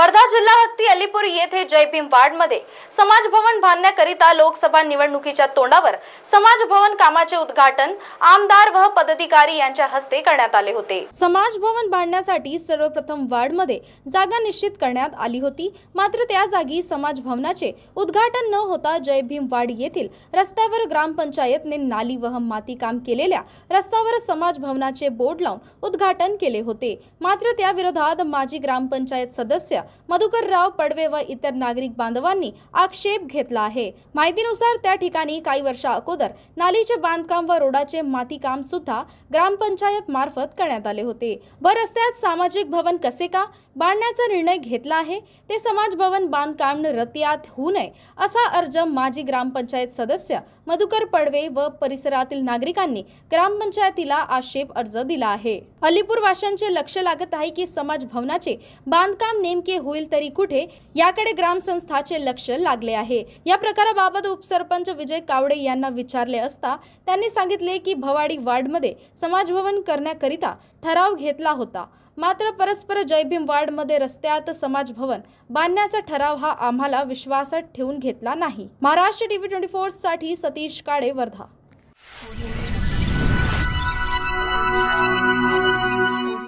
वर्धा जिल्हा हत्ती अलीपूर येथे जय भीम वार्डमध्ये समाज भवन बांधण्याकरिता लोकसभा निवडणुकीच्या तोंडावर समाज भवन कामाचे उद्घाटन आमदार व पदाधिकारी यांच्या हस्ते करण्यात आले होते. समाज भवन बांधण्यासाठी सर्वप्रथम वार्डमध्ये जागा निश्चित करण्यात आली होती. मात्र त्या जागी समाज भवनाचे उद्घाटन न होता जय भीम वार्ड येथील रस्त्यावर ग्रामपंचायतने नाली व माती काम केलेल्या रस्त्यावर समाज भवनाचे बोर्ड लावून उद्घाटन केले होते. मात्र त्या विरोधात माजी ग्रामपंचायत सदस्य मधुकरराव पडवे व इतर नागरिक बांधवांनी आक्षेप घेतला आहे. माहितीनुसार त्या ठिकाणी काही वर्षा अगोदर नालीचे बांधकाम व रोडाचे मातीकाम सुद्धा ग्रामपंचायत मार्फत करण्यात आले होते. व रस्त्यात सामाजिक भवन कसे का? बांधण्याचा निर्णय घेतला आहे. ते समाज भवन बांधकाम रतियात होऊ नये असा अर्ज माजी ग्रामपंचायत सदस्य मधुकर पडवे व परिसरातील नागरिकांनी ग्रामपंचायतीला आक्षेप अर्ज दिला आहे. अलिपूर वाशांचे लक्ष लागत आहे की समाज भवनाचे बांधकाम नेमके होईल तरी कुठे याकडे ग्रामसंस्थाचे लक्ष लागले आहे. या प्रकाराबाबत उपसरपंच विजय कावडे यांना विचारले असता त्यांनी सांगितले की भवाडी वार्डमध्ये समाजभवन करण्याकरिता ठराव घेतला होता. मात्र परस्पर जयभीम वार्डमध्ये रस्त्यात समाज भवन बांधण्याचा ठराव हा आम्हाला विश्वासात ठेवून घेतला नाही. महाराष्ट्र टीव्ही ट्वेंटी फोरसाठी सतीश काळे वर्धा.